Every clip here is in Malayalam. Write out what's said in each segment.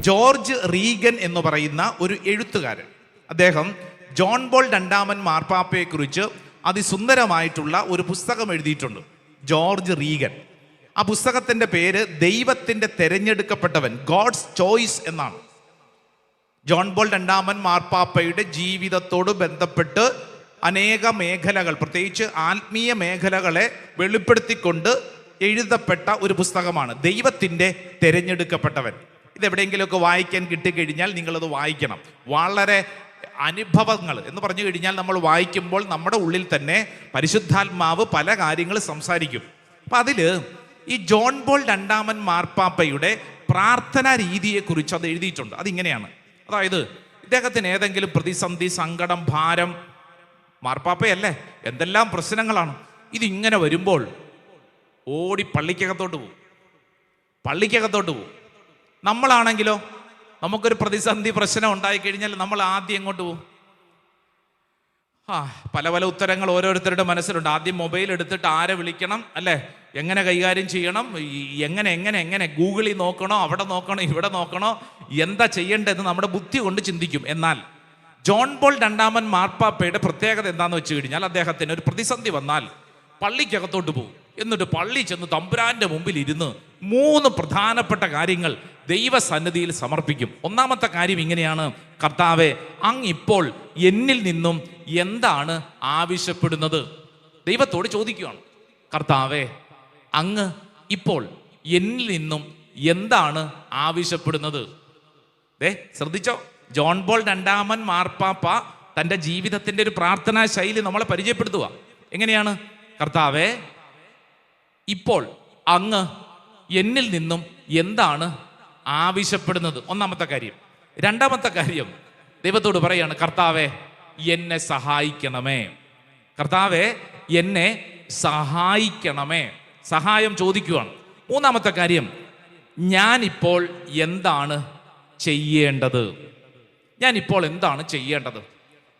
ജോർജ് റീഗൻ എന്ന് പറയുന്ന ഒരു എഴുത്തുകാരൻ. അദ്ദേഹം ജോൺ ബോൾ രണ്ടാമൻ മാർപ്പാപ്പയെക്കുറിച്ച് അതിസുന്ദരമായിട്ടുള്ള ഒരു പുസ്തകം എഴുതിയിട്ടുണ്ട്. George Reagan. ആ പുസ്തകത്തിന്റെ പേര് ദൈവത്തിന്റെ തെരഞ്ഞെടുക്കപ്പെട്ടവൻ ഗോഡ്സ് ചോയ്സ് എന്നാണ്. ജോൺ ബോൾ രണ്ടാമൻ മാർപ്പാപ്പയുടെ ജീവിതത്തോട് ബന്ധപ്പെട്ട് അനേക മേഖലകൾ പ്രത്യേകിച്ച് ആത്മീയ മേഖലകളെ വെളിപ്പെടുത്തിക്കൊണ്ട് എഴുതപ്പെട്ട ഒരു പുസ്തകമാണ്. ദൈവത്തിന്റെ തിരഞ്ഞെടുക്കപ്പെട്ടവൻ. ഇതെവിടെയെങ്കിലുമൊക്കെ വായിക്കാൻ കിട്ടിക്കഴിഞ്ഞാൽ നിങ്ങളത് വായിക്കണം. വളരെ അനുഭവങ്ങൾ എന്ന് പറഞ്ഞു കഴിഞ്ഞാൽ നമ്മൾ വായിക്കുമ്പോൾ നമ്മുടെ ഉള്ളിൽ തന്നെ പരിശുദ്ധാത്മാവ് പല കാര്യങ്ങൾ സംസാരിക്കും. അപ്പം അതിൽ ഈ ജോൺ ബോൾ രണ്ടാമൻ മാർപ്പാപ്പയുടെ പ്രാർത്ഥനാ രീതിയെക്കുറിച്ച് അത് എഴുതിയിട്ടുണ്ട്. അതിങ്ങനെയാണ്. അതായത് ഇദ്ദേഹത്തിന് ഏതെങ്കിലും പ്രതിസന്ധി സങ്കടം ഭാരം മാർപ്പാപ്പയല്ലേ? എന്തെല്ലാം പ്രശ്നങ്ങളാണ്? ഇതിങ്ങനെ വരുമ്പോൾ ഓടി പള്ളിക്കകത്തോട്ട് പോകും പള്ളിക്കകത്തോട്ട് പോകും നമ്മളാണെങ്കിലോ നമുക്കൊരു പ്രതിസന്ധി പ്രശ്നം ഉണ്ടായിക്കഴിഞ്ഞാൽ നമ്മൾ ആദ്യം എങ്ങോട്ട് പോകും ആ പല പല ഉത്തരങ്ങൾ ഓരോരുത്തരുടെ മനസ്സിലുണ്ട്. ആദ്യം മൊബൈൽ എടുത്തിട്ട് ആരെ വിളിക്കണം അല്ലേ? എങ്ങനെ കൈകാര്യം ചെയ്യണം? എങ്ങനെ എങ്ങനെ എങ്ങനെ? ഗൂഗിളിൽ നോക്കണോ? അവിടെ നോക്കണോ? ഇവിടെ നോക്കണോ? എന്താ ചെയ്യേണ്ടതെന്ന് നമ്മുടെ ബുദ്ധി കൊണ്ട് ചിന്തിക്കും. എന്നാൽ ജോൺ ബോൾ രണ്ടാമൻ മാർപ്പാപ്പയുടെ പ്രത്യേകത എന്താണെന്ന് വെച്ച് കഴിഞ്ഞാൽ അദ്ദേഹത്തിന് ഒരു പ്രതിസന്ധി വന്നാൽ പള്ളിക്കകത്തോട്ട് പോകും. എന്നിട്ട് പള്ളി ചെന്ന് തമ്പുരാന്റെ മുമ്പിൽ ഇരുന്ന് മൂന്ന് പ്രധാനപ്പെട്ട കാര്യങ്ങൾ ദൈവസന്നിധിയിൽ സമർപ്പിക്കും. ഒന്നാമത്തെ കാര്യം ഇങ്ങനെയാണ്. കർത്താവെ അങ്ങ് ഇപ്പോൾ എന്നിൽ നിന്നും എന്താണ് ആവശ്യപ്പെടുന്നത്? ദൈവത്തോട് ചോദിക്കുകയാണ്. കർത്താവേ അങ്ങ് ഇപ്പോൾ എന്നിൽ നിന്നും എന്താണ് ആവശ്യപ്പെടുന്നത്? ദേ ശ്രദ്ധിച്ചോ? ജോൺ ബോൾ രണ്ടാമൻ മാർപ്പാപ്പ തന്റെ ജീവിതത്തിന്റെ ഒരു പ്രാർത്ഥനാ ശൈലി നമ്മളെ പരിചയപ്പെടുത്തുക. എങ്ങനെയാണ്? കർത്താവേ ഇപ്പോൾ അങ്ങ് എന്നിൽ നിന്നും എന്താണ് ആവശ്യപ്പെടുന്നത്? ഒന്നാമത്തെ കാര്യം. രണ്ടാമത്തെ കാര്യം ദൈവത്തോട് പറയാണ് കർത്താവെ എന്നെ സഹായിക്കണമേ. കർത്താവെ എന്നെ സഹായിക്കണമേ. സഹായം ചോദിക്കുവാണ്. മൂന്നാമത്തെ കാര്യം ഞാനിപ്പോൾ എന്താണ് ചെയ്യേണ്ടത്? ഞാനിപ്പോൾ എന്താണ് ചെയ്യേണ്ടത്?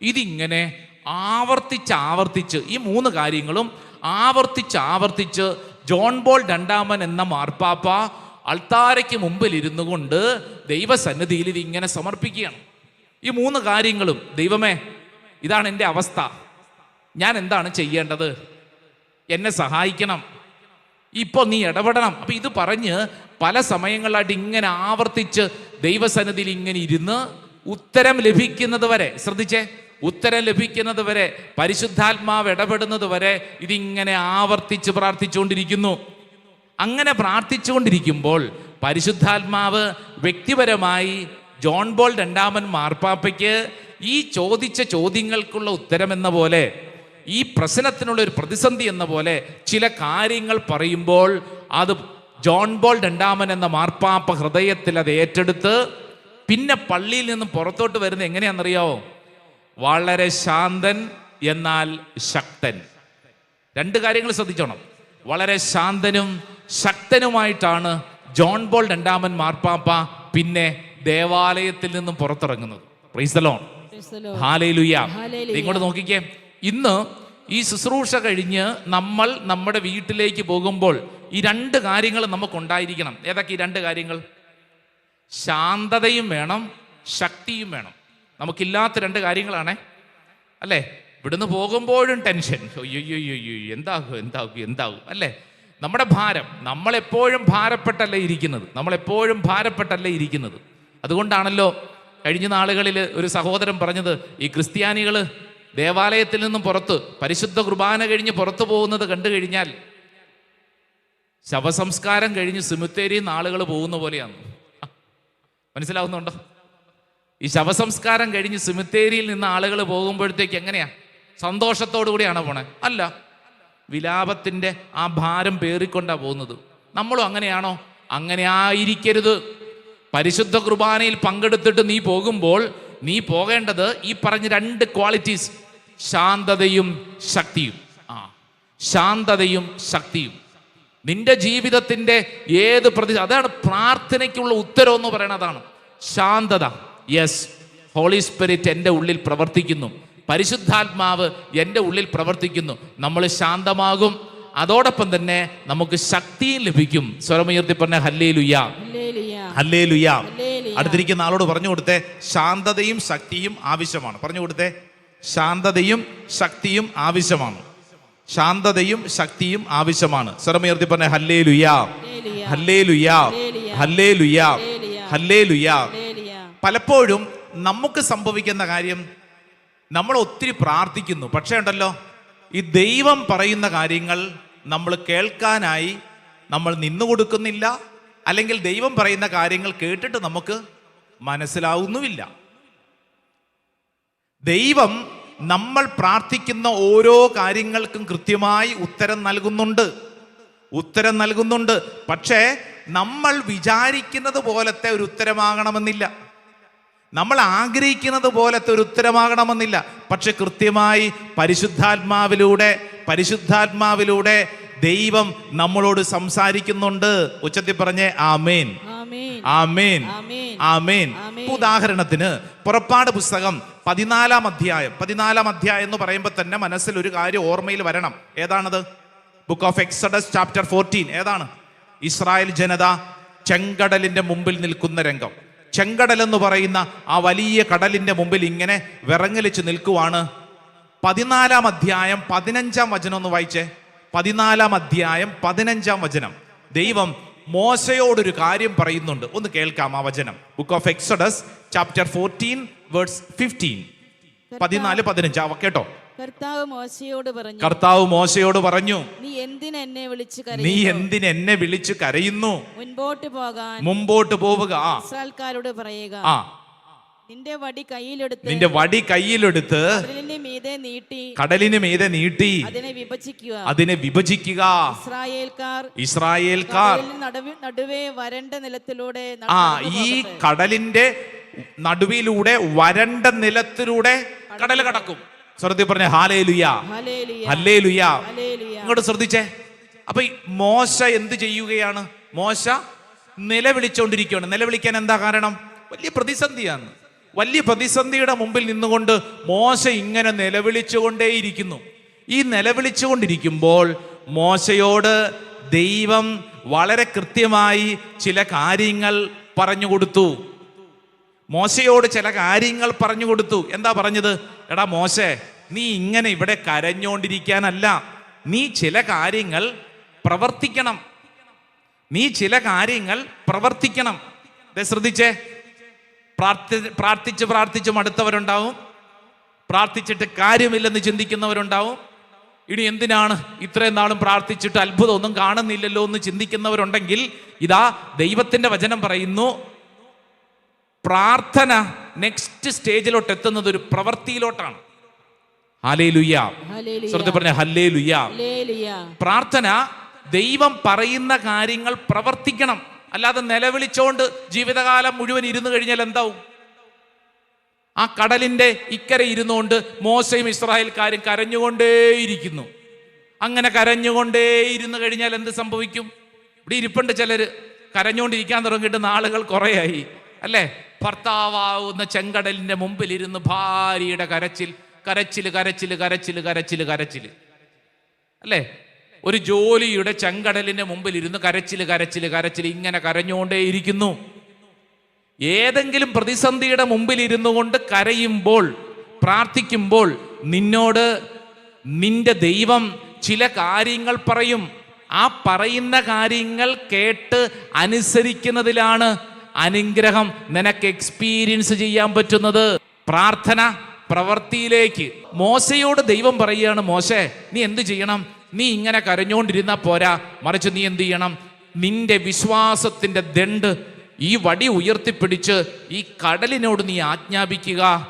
ഇതിങ്ങനെ ആവർത്തിച്ച് ആവർത്തിച്ച് ഈ മൂന്ന് കാര്യങ്ങളും ആവർത്തിച്ച് ആവർത്തിച്ച് ജോൺ ബോൾ രണ്ടാമൻ എന്ന മാർപ്പാപ്പ അൾത്താരയ്ക്ക് മുമ്പിൽ ഇരുന്നു കൊണ്ട് ദൈവസന്നിധിയിൽ ഇങ്ങനെ സമർപ്പിക്കുകയാണ്. ഈ മൂന്ന് കാര്യങ്ങളും ദൈവമേ ഇതാണ് എന്റെ അവസ്ഥ. ഞാൻ എന്താണ് ചെയ്യേണ്ടത്? എന്നെ സഹായിക്കണം. ഇപ്പോൾ നീ ഇടപെടണം. അപ്പൊ ഇത് പറഞ്ഞ് പല സമയങ്ങളിലായിട്ട് ഇങ്ങനെ ആവർത്തിച്ച് ദൈവസന്നിധിയിൽ ഇങ്ങനെ ഇരുന്ന് ഉത്തരം ലഭിക്കുന്നത് വരെ ശ്രദ്ധിച്ചേ? ഉത്തരം ലഭിക്കുന്നത് വരെ പരിശുദ്ധാത്മാവ് ഇടപെടുന്നത് വരെ ഇതിങ്ങനെ ആവർത്തിച്ച് പ്രാർത്ഥിച്ചുകൊണ്ടിരിക്കുന്നു. അങ്ങനെ പ്രാർത്ഥിച്ചുകൊണ്ടിരിക്കുമ്പോൾ പരിശുദ്ധാത്മാവ് വ്യക്തിപരമായി ജോൺ ബോൾ രണ്ടാമൻ മാർപ്പാപ്പയ്ക്ക് ഈ ചോദിച്ച ചോദ്യങ്ങൾക്കുള്ള ഉത്തരമെന്ന പോലെ ഈ പ്രശ്നത്തിനുള്ള ഒരു പ്രതിസന്ധി എന്ന പോലെ ചില കാര്യങ്ങൾ പറയുമ്പോൾ അത് ജോൺ ബോൾ രണ്ടാമൻ എന്ന മാർപ്പാപ്പ ഹൃദയത്തിൽ അത് ഏറ്റെടുത്ത് പിന്നെ പള്ളിയിൽ നിന്നും പുറത്തോട്ട് വരുന്നത് എങ്ങനെയാണെന്നറിയാവോ? വളരെ ശാന്തൻ എന്നാൽ ശക്തൻ. രണ്ട് കാര്യങ്ങൾ ശ്രദ്ധിച്ചോണം. വളരെ ശാന്തനും ശക്തനുമായിട്ടാണ് ജോൺ ബോൾ രണ്ടാമൻ മാർപ്പാപ്പ പിന്നെ ദേവാലയത്തിൽ നിന്നും പുറത്തിറങ്ങുന്നത്. Praise Hallelujah. ഇങ്ങോട്ട് നോക്കിക്കേ. ഇന്ന് ഈ ശുശ്രൂഷ കഴിഞ്ഞ് നമ്മൾ നമ്മുടെ വീട്ടിലേക്ക് പോകുമ്പോൾ ഈ രണ്ട് കാര്യങ്ങൾ നമുക്കുണ്ടായിരിക്കണം. ഏതൊക്കെ ഈ രണ്ട് കാര്യങ്ങൾ? ശാന്തതയും വേണം ശക്തിയും വേണം. നമുക്കില്ലാത്ത രണ്ട് കാര്യങ്ങളാണേ. അല്ലേ? ഇവിടുന്ന് പോകുമ്പോഴും ടെൻഷൻ. അയ്യോയ്യോയ്യോ എന്താകും എന്താകും എന്താകും. അല്ലേ? നമ്മുടെ ഭാരം. നമ്മളെപ്പോഴും ഭാരപ്പെട്ടല്ലേ ഇരിക്കുന്നത്? നമ്മളെപ്പോഴും ഭാരപ്പെട്ടല്ലേ ഇരിക്കുന്നത്? അതുകൊണ്ടാണല്ലോ കഴിഞ്ഞ നാളുകളിൽ ഒരു സഹോദരൻ പറഞ്ഞത് ഈ ക്രിസ്ത്യാനികൾ ദേവാലയത്തിൽ നിന്നും പുറത്ത് പരിശുദ്ധ കുർബാന കഴിഞ്ഞ് പുറത്തു പോകുന്നത് കണ്ടു കഴിഞ്ഞാൽ ശവസംസ്കാരം കഴിഞ്ഞ് സിമുത്തേരി നാളുകൾ പോകുന്ന പോലെയാണ്. മനസ്സിലാവുന്നുണ്ടോ? ഈ ശവസംസ്കാരം കഴിഞ്ഞ് സിമിത്തേരിയിൽ നിന്ന് ആളുകൾ പോകുമ്പോഴത്തേക്ക് എങ്ങനെയാ? സന്തോഷത്തോടു കൂടിയാണ് പോണേ? അല്ല. വിലാപത്തിന്റെ ആ ഭാരം പേറിക്കൊണ്ടാ പോകുന്നത്. നമ്മളും അങ്ങനെയാണോ? അങ്ങനെ ആയിരിക്കരുത്. പരിശുദ്ധ കുർബാനയിൽ പങ്കെടുത്തിട്ട് നീ പോകുമ്പോൾ നീ പോകേണ്ടത് ഈ പറഞ്ഞ രണ്ട് ക്വാളിറ്റീസ് ശാന്തതയും ശക്തിയും. ആ ശാന്തതയും ശക്തിയും. നിന്റെ ജീവിതത്തിന്റെ ഏത് പ്രതി അതാണ് പ്രാർത്ഥനയ്ക്കുള്ള ഉത്തരം എന്ന് പറയണതാണ് ശാന്തത. യെസ് ഹോളി സ്പിരിറ്റ് എന്റെ ഉള്ളിൽ പ്രവർത്തിക്കുന്നു. പരിശുദ്ധാത്മാവ് എന്റെ ഉള്ളിൽ പ്രവർത്തിക്കുന്നു. നമ്മൾ ശാന്തമാകും. അതോടൊപ്പം തന്നെ നമുക്ക് ശക്തിയും ലഭിക്കും സ്വരമുയർത്തി പറഞ്ഞ ഹല്ലേ ലുയാ ഹല്ലേലൂയ. ഹല്ലേ ലുയാ ഹല്ലേലൂയ. അടുത്തിരിക്കുന്ന ആളോട് പറഞ്ഞു കൊടുത്തേ ശാന്തതയും ശക്തിയും ആവശ്യമാണ് പറഞ്ഞു കൊടുത്തേ ശാന്തതയും ശക്തിയും ആവശ്യമാണ് ശാന്തതയും ശക്തിയും ആവശ്യമാണ് സ്വരമുയർത്തി പറഞ്ഞ ഹല്ലേ ലുയാ ഹല്ലേലൂയ. ഹല്ലേ ലുയാ ഹല്ലേലൂയ. ഹല്ലേ ലുയാ ഹല്ലേലൂയ. ഹല്ലേ ലുയാ ഹല്ലേലൂയ. പലപ്പോഴും നമുക്ക് സംഭവിക്കുന്ന കാര്യം നമ്മൾ ഒത്തിരി പ്രാർത്ഥിക്കുന്നു പക്ഷേ ഉണ്ടല്ലോ ഈ ദൈവം പറയുന്ന കാര്യങ്ങൾ നമ്മൾ കേൾക്കാനായി നമ്മൾ നിന്നു കൊടുക്കുന്നില്ല അല്ലെങ്കിൽ ദൈവം പറയുന്ന കാര്യങ്ങൾ കേട്ടിട്ട് നമുക്ക് മനസ്സിലാവുന്നുമില്ല. ദൈവം നമ്മൾ പ്രാർത്ഥിക്കുന്ന ഓരോ കാര്യങ്ങൾക്കും കൃത്യമായി ഉത്തരം നൽകുന്നുണ്ട്. ഉത്തരം നൽകുന്നുണ്ട്. പക്ഷേ നമ്മൾ വിചാരിക്കുന്നത് പോലത്തെ ഒരു ഉത്തരമാകണമെന്നില്ല. നമ്മൾ ആഗ്രഹിക്കുന്നത് പോലത്തെ ഒരു ഉത്തരമാകണമെന്നില്ല. പക്ഷെ കൃത്യമായി പരിശുദ്ധാത്മാവിലൂടെ പരിശുദ്ധാത്മാവിലൂടെ ദൈവം നമ്മളോട് സംസാരിക്കുന്നുണ്ട്. ഉച്ചത്തിൽ പറഞ്ഞേ ആമേൻ. ആമേൻ. ആമേൻ. ഉദാഹരണത്തിന് പുറപ്പാട് പുസ്തകം പതിനാലാം അധ്യായം പതിനാലാം അധ്യായം എന്ന് പറയുമ്പോൾ തന്നെ മനസ്സിൽ ഒരു കാര്യം ഓർമ്മയിൽ വരണം. ഏതാണത്? Book of Exodus chapter fourteen ഏതാണ്? ഇസ്രായേൽ ജനത ചെങ്കടലിന്റെ മുമ്പിൽ നിൽക്കുന്ന രംഗം. ചെങ്കടൽ എന്ന് പറയുന്ന ആ വലിയ കടലിന്റെ മുമ്പിൽ ഇങ്ങനെ വിറങ്ങലിച്ച് നിൽക്കുവാണ്. പതിനാലാം അധ്യായം പതിനഞ്ചാം വചനം ഒന്ന് വായിച്ചേ. പതിനാലാം അധ്യായം പതിനഞ്ചാം വചനം. ദൈവം മോശയോടൊരു കാര്യം പറയുന്നുണ്ട്. ഒന്ന് കേൾക്കാം ആ വചനം. Book of Exodus chapter fourteen words fifteen പതിനാല് പതിനഞ്ച്. ആ കേട്ടോ? കർത്താവ് മോശയോട് പറഞ്ഞു കർത്താവ് മോശയോട് പറഞ്ഞു നീ എന്തിന് എന്നെ വിളിച്ചു നീ കരയുന്നു? എന്നെ വിളിച്ചു കരയുന്നു? മുൻപോട്ട് പോകാൻ മുമ്പോട്ട് പോവുക. ആ. ഇസ്രായേൽക്കാരോട് പറയുക ആ. നിന്റെ വടി കയ്യിലെടുത്ത് നിന്റെ വടി കയ്യിലെടുത്ത് കടലിന്റെ മീതെ നീട്ടി കടലിന് മീതെ നീട്ടി അതിനെ വിഭജിക്കുക. അതിനെ വിഭജിക്കുക. ഇസ്രായേൽക്കാർ ഇസ്രായേൽക്കാർ കടലിന് നടുവേ വരണ്ട നിലത്തിലൂടെ ആ ഈ. കടലിന്റെ നടുവിലൂടെ വരണ്ട നിലത്തിലൂടെ കടൽ കടക്കും. ശ്രദ്ധി പറഞ്ഞ ഹാലേ ലുയാ ഹല്ലേ ലുയാ ഇങ്ങോട്ട് ശ്രദ്ധിച്ചേ. അപ്പൊ മോശ എന്ത് ചെയ്യുകയാണ്? മോശ നിലവിളിച്ചുകൊണ്ടിരിക്കുകയാണ് നിലവിളിക്കാൻ എന്താ കാരണം? വലിയ പ്രതിസന്ധിയാണ്. വലിയ പ്രതിസന്ധിയുടെ മുമ്പിൽ നിന്നുകൊണ്ട് മോശ ഇങ്ങനെ നിലവിളിച്ചുകൊണ്ടേയിരിക്കുന്നു. ഈ നിലവിളിച്ചുകൊണ്ടിരിക്കുമ്പോൾ മോശയോട് ദൈവം വളരെ കൃത്യമായി ചില കാര്യങ്ങൾ പറഞ്ഞു കൊടുത്തു. മോശയോട് ചില കാര്യങ്ങൾ പറഞ്ഞു കൊടുത്തു. എന്താ പറഞ്ഞത്? എടാ മോശെ നീ ഇങ്ങനെ ഇവിടെ കരഞ്ഞോണ്ടിരിക്കാനല്ല. നീ ചില കാര്യങ്ങൾ പ്രവർത്തിക്കണം. നീ ചില കാര്യങ്ങൾ പ്രവർത്തിക്കണം. ശ്രദ്ധിച്ചേ. പ്രാർത്ഥി പ്രാർത്ഥിച്ച് പ്രാർത്ഥിച്ച് മടുത്തവരുണ്ടാവും പ്രാർത്ഥിച്ചിട്ട് കാര്യമില്ലെന്ന് ചിന്തിക്കുന്നവരുണ്ടാവും. ഇനി എന്തിനാണ് ഇത്രയും നാളും പ്രാർത്ഥിച്ചിട്ട് അത്ഭുതമൊന്നും കാണുന്നില്ലല്ലോ എന്ന് ചിന്തിക്കുന്നവരുണ്ടെങ്കിൽ ഇതാ ദൈവത്തിന്റെ വചനം പറയുന്നു. പ്രാർത്ഥന നെക്സ്റ്റ് സ്റ്റേജിലോട്ട് എത്തുന്നത് ഒരു പ്രവൃത്തിയിലോട്ടാണ്. പറഞ്ഞ ഹല്ലേ ലുയ്യ പ്രാർത്ഥന ദൈവം പറയുന്ന കാര്യങ്ങൾ പ്രവർത്തിക്കണം. അല്ലാതെ നിലവിളിച്ചോണ്ട് ജീവിതകാലം മുഴുവൻ ഇരുന്നു കഴിഞ്ഞാൽ എന്താവും? ആ കടലിന്റെ ഇക്കര ഇരുന്നുകൊണ്ട് മോശയും ഇസ്രായേൽക്കാരും കരഞ്ഞുകൊണ്ടേയിരിക്കുന്നു. അങ്ങനെ കരഞ്ഞുകൊണ്ടേ ഇരുന്നു കഴിഞ്ഞാൽ എന്ത് സംഭവിക്കും? ഇവിടെ ഇരിപ്പുണ്ട് ചിലര്. കരഞ്ഞുകൊണ്ടിരിക്കാൻ തുടങ്ങിയിട്ട് നാളുകൾ കുറേയായി. അല്ലേ? ഭർത്താവാവുന്ന ചെങ്കടലിന്റെ മുമ്പിൽ ഇരുന്ന് ഭാര്യയുടെ കരച്ചിൽ കരച്ചിൽ കരച്ചിൽ കരച്ചിൽ കരച്ചിൽ കരച്ചിൽ അല്ലേ? ഒരു ജോലിയുടെ ചെങ്കടലിന്റെ മുമ്പിൽ ഇരുന്ന് കരച്ചിൽ കരച്ചിൽ കരച്ചിൽ ഇങ്ങനെ കരഞ്ഞുകൊണ്ടേയിരിക്കുന്നു. ഏതെങ്കിലും പ്രതിസന്ധിയുടെ മുമ്പിൽ ഇരുന്നു കൊണ്ട് കരയുമ്പോൾ പ്രാർത്ഥിക്കുമ്പോൾ നിന്നോട് നിന്റെ ദൈവം ചില കാര്യങ്ങൾ പറയും. ആ പറയുന്ന കാര്യങ്ങൾ കേട്ട് അനുസരിക്കുന്നതിലാണ് അനുഗ്രഹം നിനക്ക് എക്സ്പീരിയൻസ് ചെയ്യാൻ പറ്റുന്നത്. പ്രാർത്ഥന പ്രവൃത്തിയിലേക്ക് മോശയോട് ദൈവം പറയുകയാണ് മോശെ നീ എന്ത് ചെയ്യണം? നീ ഇങ്ങനെ കരഞ്ഞുകൊണ്ടിരുന്നാ പോരാ. മറിച്ച് നീ എന്ത് ചെയ്യണം? നിന്റെ വിശ്വാസത്തിന്റെ ദണ്ട് ഈ വടി ഉയർത്തിപ്പിടിച്ച് ഈ കടലിനോട് നീ ആജ്ഞാപിക്കുക.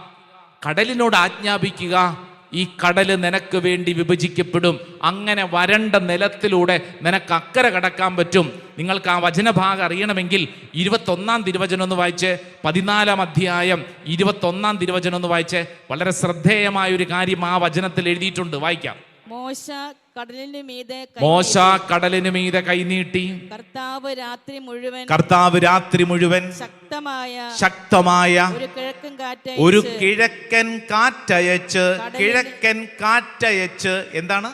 കടലിനോട് ആജ്ഞാപിക്കുക. ഈ കടൽ നിനക്ക് വേണ്ടി വിഭജിക്കപ്പെടും. അങ്ങനെ വരണ്ട നിലത്തിലൂടെ നിനക്ക് അക്കരെ കടക്കാൻ പറ്റും. നിങ്ങൾക്ക് ആ വചനഭാഗം അറിയണമെങ്കിൽ ഇരുപത്തൊന്നാം തിരുവചനം ഒന്ന് വായിച്ച്. പതിനാലാം അധ്യായം ഇരുപത്തൊന്നാം തിരുവചനം ഒന്ന് വായിച്ച്. വളരെ ശ്രദ്ധേയമായ ഒരു കാര്യം ആ വചനത്തിൽ എഴുതിയിട്ടുണ്ട്. വായിക്കാം. മോശ കടലിന്റെ മീതെ മോശ കടലിനു മീതെ കൈനീട്ടി കർത്താവ് രാത്രി മുഴുവൻ കർത്താവ് രാത്രി മുഴുവൻ ശക്തമായ ശക്തമായ ഒരു കിഴക്കൻ കാറ്റ് ഒരു കിഴക്കൻ കാറ്റയച്ച് കിഴക്കൻ കാറ്റയച്ച് എന്താണ്?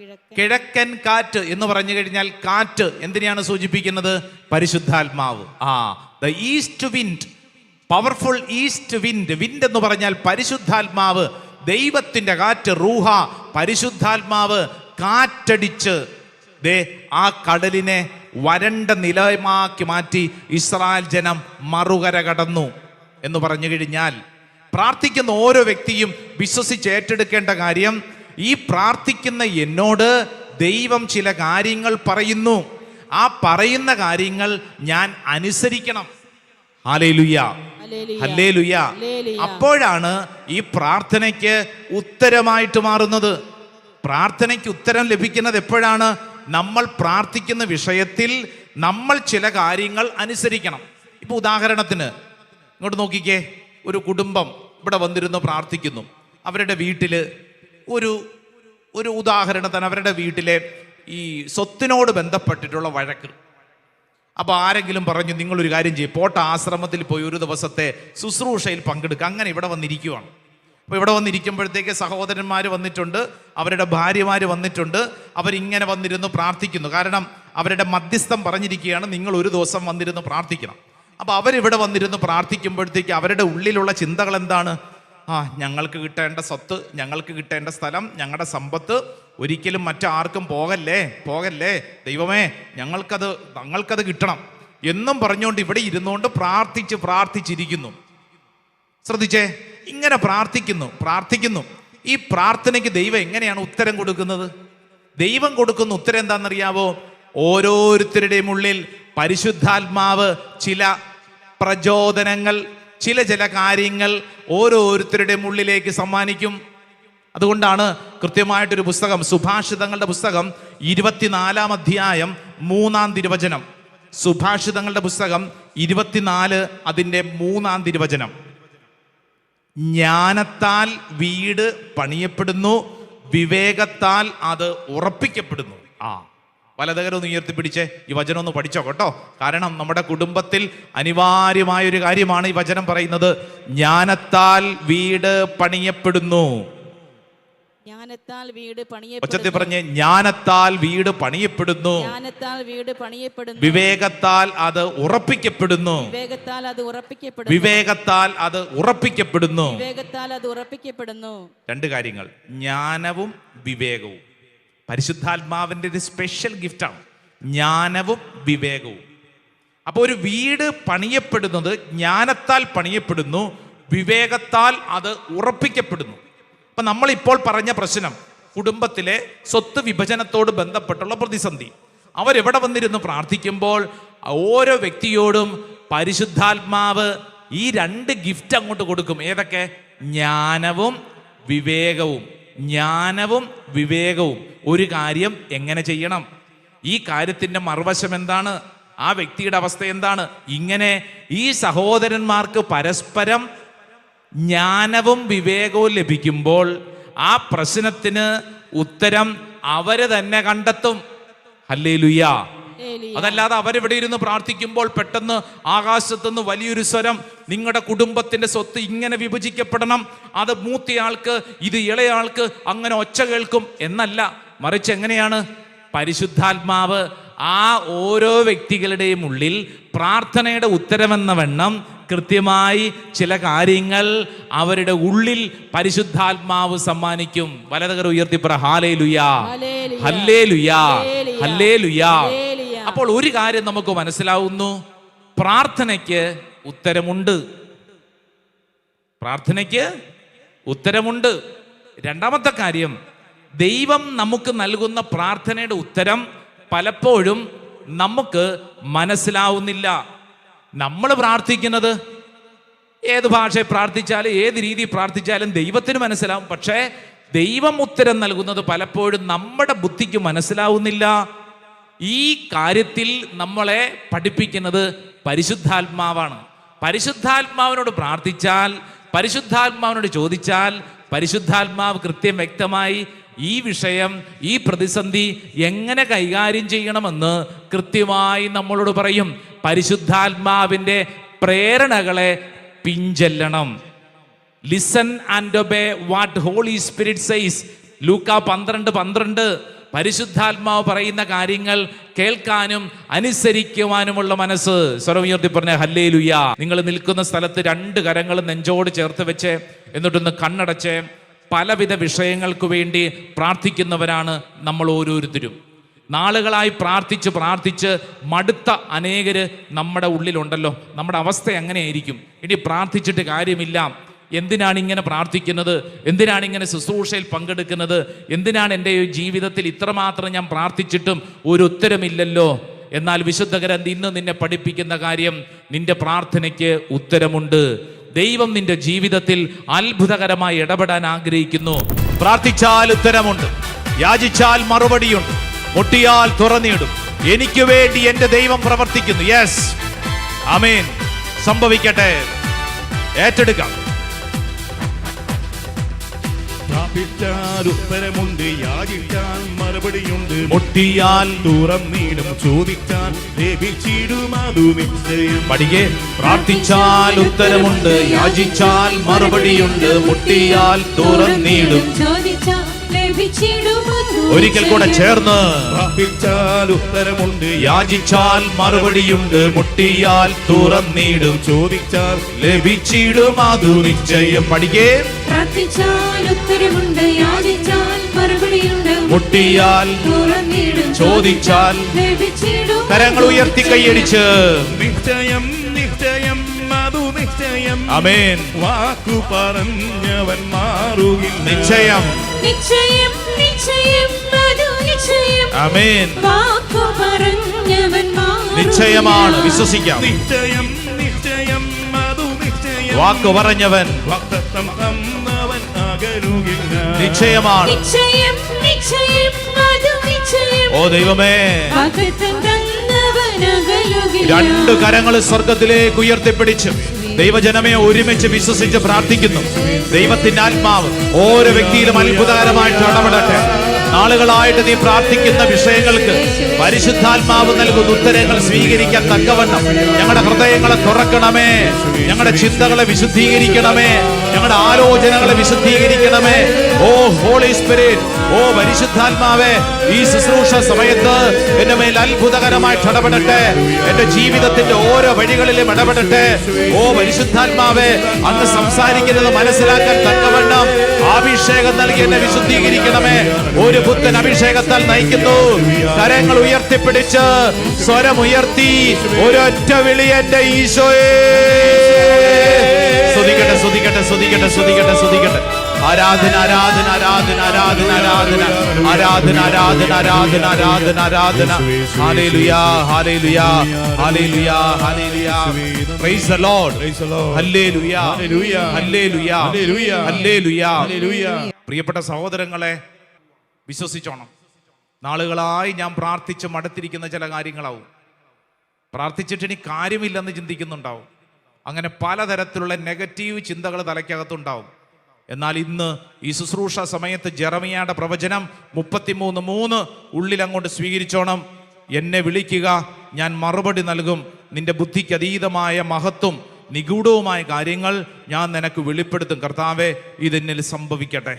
കിഴക്കൻ കിഴക്കൻ കാറ്റ് എന്ന് പറഞ്ഞു കഴിഞ്ഞാൽ കാറ്റ് എന്തിനെയാണ് സൂചിപ്പിക്കുന്നത്? പരിശുദ്ധാത്മാവ്. ആ the east wind powerful east wind wind എന്ന് പറഞ്ഞാൽ പരിശുദ്ധാത്മാവ് ദൈവത്തിന്റെ കാറ്റ് റൂഹ പരിശുദ്ധാത്മാവ് കാറ്റടിച്ച് ദേ ആ കടലിനെ വരണ്ട നിലയമാക്കി മാറ്റി ഇസ്രായേൽ ജനം മറുകര കടന്നു എന്ന് പറഞ്ഞു കഴിഞ്ഞാൽ പ്രാർത്ഥിക്കുന്ന ഓരോ വ്യക്തിയും വിശ്വസിച്ച് ഏറ്റെടുക്കേണ്ട കാര്യം ഈ പ്രാർത്ഥിക്കുന്ന എന്നോട് ദൈവം ചില കാര്യങ്ങൾ പറയുന്നു. ആ പറയുന്ന കാര്യങ്ങൾ ഞാൻ അനുസരിക്കണം. അപ്പോഴാണ് ഈ പ്രാർത്ഥനയ്ക്ക് ഉത്തരമായിട്ട് മാറുന്നത്. പ്രാർത്ഥനയ്ക്ക് ഉത്തരം ലഭിക്കുന്നത് എപ്പോഴാണ്? നമ്മൾ പ്രാർത്ഥിക്കുന്ന വിഷയത്തിൽ നമ്മൾ ചില കാര്യങ്ങൾ അനുസരിക്കണം. ഇപ്പൊ ഉദാഹരണത്തിന് ഇങ്ങോട്ട് നോക്കിക്കേ ഒരു കുടുംബം ഇവിടെ വന്നിരുന്നു പ്രാർത്ഥിക്കുന്നു. അവരുടെ വീട്ടിൽ ഒരു ഒരു ഉദാഹരണത്തിന് അവരുടെ വീട്ടിലെ ഈ സ്വത്തിനോട് ബന്ധപ്പെട്ടിട്ടുള്ള വഴക്ക്. അപ്പോൾ ആരെങ്കിലും പറഞ്ഞു നിങ്ങളൊരു കാര്യം ചെയ്യും പോട്ട ആശ്രമത്തിൽ പോയി ഒരു ദിവസത്തെ ശുശ്രൂഷയിൽ പങ്കെടുക്കുക അങ്ങനെ ഇവിടെ വന്നിരിക്കുവാണ്. അപ്പോൾ ഇവിടെ വന്നിരിക്കുമ്പോഴത്തേക്ക് സഹോദരന്മാർ വന്നിട്ടുണ്ട് അവരുടെ ഭാര്യമാർ വന്നിട്ടുണ്ട് അവരിങ്ങനെ വന്നിരുന്നു പ്രാർത്ഥിക്കുന്നു. കാരണം അവരുടെ മധ്യസ്ഥം പറഞ്ഞിരിക്കുകയാണ് നിങ്ങൾ ഒരു ദിവസം വന്നിരുന്ന് പ്രാർത്ഥിക്കണം. അപ്പോൾ അവരിവിടെ വന്നിരുന്ന് പ്രാർത്ഥിക്കുമ്പോഴത്തേക്ക് അവരുടെ ഉള്ളിലുള്ള ചിന്തകൾ എന്താണ്? ആ ഞങ്ങൾക്ക് കിട്ടേണ്ട സ്വത്ത് ഞങ്ങൾക്ക് കിട്ടേണ്ട സ്ഥലം ഞങ്ങളുടെ സമ്പത്ത് ഒരിക്കലും മറ്റാർക്കും പോകല്ലേ പോകല്ലേ? ദൈവമേ ഞങ്ങൾക്കത് ഞങ്ങൾക്കത് കിട്ടണം. എന്നും പറഞ്ഞുകൊണ്ട് ഇവിടെ ഇരുന്നുകൊണ്ട് പ്രാർത്ഥിച്ച് പ്രാർത്ഥിച്ചിരിക്കുന്നു. ശ്രദ്ധിച്ചേ? ഇങ്ങനെ പ്രാർത്ഥിക്കുന്നു പ്രാർത്ഥിക്കുന്നു. ഈ പ്രാർത്ഥനയ്ക്ക് ദൈവം എങ്ങനെയാണ് ഉത്തരം കൊടുക്കുന്നത്? ദൈവം കൊടുക്കുന്ന ഉത്തരം എന്താണെന്നറിയാവോ? ഓരോരുത്തരുടെയും ഉള്ളിൽ പരിശുദ്ധാത്മാവ് ചില പ്രചോദനങ്ങൾ ചില ചില കാര്യങ്ങൾ ഓരോരുത്തരുടെയും ഉള്ളിലേക്ക് സമ്മാനിക്കും. അതുകൊണ്ടാണ് കൃത്യമായിട്ടൊരു പുസ്തകം സുഭാഷിതങ്ങളുടെ പുസ്തകം ഇരുപത്തിനാലാം അധ്യായം മൂന്നാം തിരുവചനം. സുഭാഷിതങ്ങളുടെ പുസ്തകം ഇരുപത്തിനാല് അതിന്റെ മൂന്നാം തിരുവചനം. ജ്ഞാനത്താൽ വീട് പണിയപ്പെടുന്നു വിവേകത്താൽ അത് ഉറപ്പിക്കപ്പെടുന്നു. ആ വലതകരം ഒന്ന് ഉയർത്തിപ്പിടിച്ചേ ഈ വചനം ഒന്ന് പഠിച്ചോ കേട്ടോ. കാരണം നമ്മുടെ കുടുംബത്തിൽ അനിവാര്യമായ ഒരു കാര്യമാണ് ഈ വചനം പറയുന്നത്. ജ്ഞാനത്താൽ വീട് പണിയപ്പെടുന്നു. ജ്ഞാനത്താൽ വീട് പണിയപ്പെടുന്നു. പറഞ്ഞ് ജ്ഞാനത്താൽ വീട് പണിയപ്പെടുന്നു. ജ്ഞാനത്താൽ വീട് പണിയപ്പെടുന്നു. വിവേകത്താൽ അത് ഉറപ്പിക്കപ്പെടുന്നു. വിവേകത്താൽ അത് ഉറപ്പിക്കപ്പെടുന്നു. വിവേകത്താൽ അത് ഉറപ്പിക്കപ്പെടുന്നു. വിവേകത്താൽ അത് ഉറപ്പിക്കപ്പെടുന്നു. രണ്ട് കാര്യങ്ങൾ. ജ്ഞാനവും വിവേകവും. പരിശുദ്ധാത്മാവിന്റെ ഒരു സ്പെഷ്യൽ ഗിഫ്റ്റാണ് ജ്ഞാനവും വിവേകവും. അപ്പോൾ ഒരു വീട് പണിയപ്പെടുന്നത് ജ്ഞാനത്താൽ പണിയപ്പെടുന്നു. വിവേകത്താൽ അത് ഉറപ്പിക്കപ്പെടുന്നു. അപ്പം നമ്മളിപ്പോൾ പറഞ്ഞ പ്രശ്നം കുടുംബത്തിലെ സ്വത്ത് വിഭജനത്തോട് ബന്ധപ്പെട്ടുള്ള പ്രതിസന്ധി. അവരെവിടെ വന്നിരുന്ന്? പ്രാർത്ഥിക്കുമ്പോൾ ഓരോ വ്യക്തിയോടും പരിശുദ്ധാത്മാവ് ഈ രണ്ട് ഗിഫ്റ്റ് അങ്ങോട്ട് കൊടുക്കും. ഏതൊക്കെ? ജ്ഞാനവും വിവേകവും. ജ്ഞാനവും വിവേകവും. ഒരു കാര്യം എങ്ങനെ ചെയ്യണം? ഈ കാര്യത്തിന്റെ മറുവശം എന്താണ്? ആ വ്യക്തിയുടെ അവസ്ഥ എന്താണ്? ഇങ്ങനെ ഈ സഹോദരന്മാർക്ക് പരസ്പരം ജ്ഞാനവും വിവേകവും ലഭിക്കുമ്പോൾ ആ പ്രശ്നത്തിന് ഉത്തരം അവർ തന്നെ കണ്ടെത്തും. അല്ലേ ലുയ്യ ഹല്ലേലൂയ. അതല്ലാതെ അവരിവിടെ ഇരുന്ന് പ്രാർത്ഥിക്കുമ്പോൾ പെട്ടെന്ന് ആകാശത്തുനിന്ന് വലിയൊരു സ്വരം നിങ്ങളുടെ കുടുംബത്തിന്റെ സ്വത്ത് ഇങ്ങനെ വിഭജിക്കപ്പെടണം അത് മൂത്തയാൾക്ക് ഇത് ഇളയാൾക്ക് അങ്ങനെ ഒച്ച കേൾക്കും എന്നല്ല. മറിച്ച് എങ്ങനെയാണ്? പരിശുദ്ധാത്മാവ് ആ ഓരോ വ്യക്തികളുടെയും ഉള്ളിൽ പ്രാർത്ഥനയുടെ ഉത്തരമെന്ന വണ്ണം കൃത്യമായി ചില കാര്യങ്ങൾ അവരുടെ ഉള്ളിൽ പരിശുദ്ധാത്മാവ് സമ്മാനിക്കും വലതകർ ഉയർത്തിപ്പറ ഹാലേ ലുയാ. ഹല്ലേ ലുയാ. ഹല്ലേ ലുയാ. അപ്പോൾ ഒരു കാര്യം നമുക്ക് മനസ്സിലാവുന്നു പ്രാർത്ഥനയ്ക്ക് ഉത്തരമുണ്ട് പ്രാർത്ഥനയ്ക്ക് ഉത്തരമുണ്ട് രണ്ടാമത്തെ കാര്യം ദൈവം നമുക്ക് നൽകുന്ന പ്രാർത്ഥനയുടെ ഉത്തരം പലപ്പോഴും നമുക്ക് മനസ്സിലാവുന്നില്ല നമ്മൾ പ്രാർത്ഥിക്കുന്നത് ഏത് ഭാഷയിൽ പ്രാർത്ഥിച്ചാലും ഏത് രീതി പ്രാർത്ഥിച്ചാലും ദൈവത്തിന് മനസ്സിലാവും. പക്ഷേ ദൈവം ഉത്തരം നൽകുന്നത് പലപ്പോഴും നമ്മുടെ ബുദ്ധിക്ക് മനസ്സിലാവുന്നില്ല. ഈ കാര്യത്തിൽ നമ്മളെ പഠിപ്പിക്കുന്നത് പരിശുദ്ധാത്മാവാണ്. പരിശുദ്ധാത്മാവിനോട് പ്രാർത്ഥിച്ചാൽ പരിശുദ്ധാത്മാവിനോട് ചോദിച്ചാൽ പരിശുദ്ധാത്മാവ് കൃത്യം വ്യക്തമായി ഈ വിഷയം ഈ പ്രതിസന്ധി എങ്ങനെ കൈകാര്യം ചെയ്യണമെന്ന് കൃത്യമായി നമ്മളോട് പറയും. പരിശുദ്ധാത്മാവിന്റെ പ്രേരണകളെ പിഞ്ചെല്ലണം. Listen and obey what Holy Spirit says ലൂക്ക പന്ത്രണ്ട് പന്ത്രണ്ട്. പരിശുദ്ധാത്മാവ് പറയുന്ന കാര്യങ്ങൾ കേൾക്കാനും അനുസരിക്കുവാനുമുള്ള മനസ്സ്. സ്വരമുയർത്തി പറഞ്ഞ ഹല്ലേ നിങ്ങൾ നിൽക്കുന്ന സ്ഥലത്ത് രണ്ട് കരങ്ങൾ നെഞ്ചോട് ചേർത്ത് വെച്ച് എന്നിട്ടൊന്ന് കണ്ണടച്ച് പലവിധ വിഷയങ്ങൾക്ക് വേണ്ടി പ്രാർത്ഥിക്കുന്നവരാണ് നമ്മൾ ഓരോരുത്തരും. നാളുകളായി പ്രാർത്ഥിച്ച് പ്രാർത്ഥിച്ച് മടുത്ത അനേകര് നമ്മുടെ ഉള്ളിലുണ്ടല്ലോ. നമ്മുടെ അവസ്ഥ എങ്ങനെയായിരിക്കും? ഇനി പ്രാർത്ഥിച്ചിട്ട് കാര്യമില്ല. എന്തിനാണ് ഇങ്ങനെ പ്രാർത്ഥിക്കുന്നത്? എന്തിനാണ് ഇങ്ങനെ ശുശ്രൂഷയിൽ പങ്കെടുക്കുന്നത്? എന്തിനാണ് എന്റെ ജീവിതത്തിൽ ഇത്രമാത്രം ഞാൻ പ്രാർത്ഥിച്ചിട്ടും ഒരു ഉത്തരമില്ലല്ലോ? എന്നാൽ വിശുദ്ധ ഗ്രന്ഥം ഇന്ന് നിന്നെ പഠിപ്പിക്കുന്ന കാര്യം നിന്റെ പ്രാർത്ഥനയ്ക്ക് ഉത്തരമുണ്ട്. ദൈവം നിന്റെ ജീവിതത്തിൽ അത്ഭുതകരമായി ഇടപെടാൻ ആഗ്രഹിക്കുന്നു. പ്രാർത്ഥിച്ചാൽ ഉത്തരമുണ്ട്. യാചിച്ചാൽ മറുപടിയുണ്ട്. മുട്ടിയാൽ തുറന്നിടും. എനിക്ക് വേണ്ടി എന്റെ ദൈവം പ്രവർത്തിക്കുന്നു. യെസ് അമീൻ സംഭവിക്കട്ടെ. ഏറ്റെടുക്കാം. പ്രാപിച്ചാൽ ഉത്തരമുണ്ട് യാചിച്ചാൽ മറുപടിയുണ്ട്. മുട്ടിയാൽ തുറന്നിടും ചോദിച്ചാൽ ലഭിച്ചിടും അതു നിശ്ചയം. പഠികെ പ്രാർത്ഥിച്ചാൽ ഉത്തരമുണ്ട് യാചിച്ചാൽ മറുപടിയുണ്ട് മുട്ടിയാൽ തുറന്നിടും. ചോദിച്ചാൽ ഒരിക്കൽ കൂടെ ചേർന്ന്. പ്രാപിച്ചാൽ ഉത്തരമുണ്ട് യാചിച്ചാൽ മറുപടിയുണ്ട് മുട്ടിയാൽ തുറന്നിടും. ചോദിച്ചാൽ ലഭിച്ചിടും അതു നിശ്ചയം. പഠിക്കേ. പ്രാർത്ഥിച്ചാൽ ഉത്തരമുണ്ട് യാചിച്ചാൽ മറുപടിയുണ്ട് മുട്ടിയാൽ തുറന്നിടും. ചോദിച്ചാൽ ലഭിച്ചിടും കരങ്ങൾ ഉയർത്തി കൈയടിച്ച്. നിശ്ചയം നിശ്ചയം അതു നിശ്ചയം. അമേൻ വാക്കു പറഞ്ഞവൻ മാറുകില്ല. നിശ്ചയം. നിശ്ചയം നിശ്ചയം അതു നിശ്ചയം. അമേൻ വാക്കു പറഞ്ഞവൻ. നിശ്ചയമാണ്. വിശ്വസിക്കാം. നിശ്ചയം നിശ്ചയം അതു നിശ്ചയം. വാക്കു പറഞ്ഞവൻ. വക്തത്വം തന്നവൻ അകലുകില്ല. നിശ്ചയമാണ്. നിശ്ചയം നിശ്ചയം അതു നിശ്ചയം. ഓ ദൈവമേ. വക്തത്വം. രണ്ട് കരങ്ങൾ സ്വർഗത്തിലേക്ക് ഉയർത്തിപ്പിടിച്ച് ദൈവജനമേ ഒരുമിച്ച് വിശ്വസിച്ച് പ്രാർത്ഥിക്കുന്നു. ദൈവത്തിന്റെ ആത്മാവ് ഓരോ വ്യക്തിയിലും അത്ഭുതകരമായിട്ട് ഇടപെടട്ടെ. നാളുകളായിട്ട് നീ പ്രാർത്ഥിക്കുന്ന വിഷയങ്ങൾക്ക് പരിശുദ്ധാത്മാവ് നൽകുന്ന ഉത്തരങ്ങൾ സ്വീകരിക്കാൻ തക്കവണ്ണം ഞങ്ങളുടെ ഹൃദയങ്ങളെ തുറക്കണമേ. ഞങ്ങളുടെ ചിന്തകളെ വിശുദ്ധീകരിക്കണമേ. ഞങ്ങളുടെ ആലോചനകളെ വിശുദ്ധീകരിക്കണമേ. ഓ ഹോളി സ്പിരിറ്റ് ഓ പരിശുദ്ധാത്മാവേ ഈ ശുശ്രൂഷ സമയത്ത് എന്റെ മേൽ അത്ഭുതകരമായിട്ട് ഇടപെടട്ടെ. എന്റെ ജീവിതത്തിന്റെ ഓരോ വഴികളിലും ഇടപെടട്ടെ. ഓ പരിശുദ്ധാത്മാവേ അങ്ങ് സംസാരിക്കുന്നത് മനസ്സിലാക്കാൻ തക്കവണ്ണം അഭിഷേകം നൽകി എന്നെ വിശുദ്ധീകരിക്കണമേ. ഒരു പുത്തൻ അഭിഷേകത്താൽ നയിക്കുന്നു. കരങ്ങൾ ഉയർത്തിപ്പിടിച്ച് സ്വരം ഉയർത്തി ഒരൊറ്റ വിളി എന്റെ ഈശോയെ. സ്തുതിക്കട്ടെ സ്തുതിക്കട്ടെ സ്തുതിക്കട്ടെ സ്തുതിക്കട്ടെ സ്തുതിക്കട്ടെ. ആരാധന ആരാധന ആരാധന ആരാധന ആരാധന. ആരാധന ആരാധന ആരാധന ആരാധന ആരാധന. ഹല്ലേലൂയ ഹല്ലേലൂയ ഹല്ലേലൂയ hallelujah. Praise the Lord Praise the Lord. ഹല്ലേലൂയ Hallelujah. ഹല്ലേലൂയ Hallelujah. ഹല്ലേലൂയ. Hallelujah. പ്രിയപ്പെട്ട സഹോദരങ്ങളെ വിശ്വസിച്ചോണം. നാളുകളായി ഞാൻ പ്രാർത്ഥിച്ച് മടുത്തിരിക്കുന്ന ചില കാര്യങ്ങളാവും. പ്രാർത്ഥിച്ചിട്ട് ഇനി കാര്യമില്ലെന്ന് ചിന്തിക്കുന്നുണ്ടാവും. അങ്ങനെ പലതരത്തിലുള്ള നെഗറ്റീവ് ചിന്തകൾ തലയ്ക്കകത്തുണ്ടാവും. എന്നാൽ ഇന്ന് ഈ ശുശ്രൂഷ സമയത്ത് ജെറമിയയുടെ പ്രവചനം മുപ്പത്തിമൂന്ന് മൂന്ന് ഉള്ളിൽ അങ്ങോട്ട് സ്വീകരിച്ചോണം. എന്നെ വിളിക്കുക ഞാൻ മറുപടി നൽകും. നിന്റെ ബുദ്ധിക്ക് അതീതമായ മഹത്വം നിഗൂഢവുമായ കാര്യങ്ങൾ ഞാൻ നിനക്ക് വെളിപ്പെടുത്തും. കർത്താവെ ഇതെന്നിൽ സംഭവിക്കട്ടെ.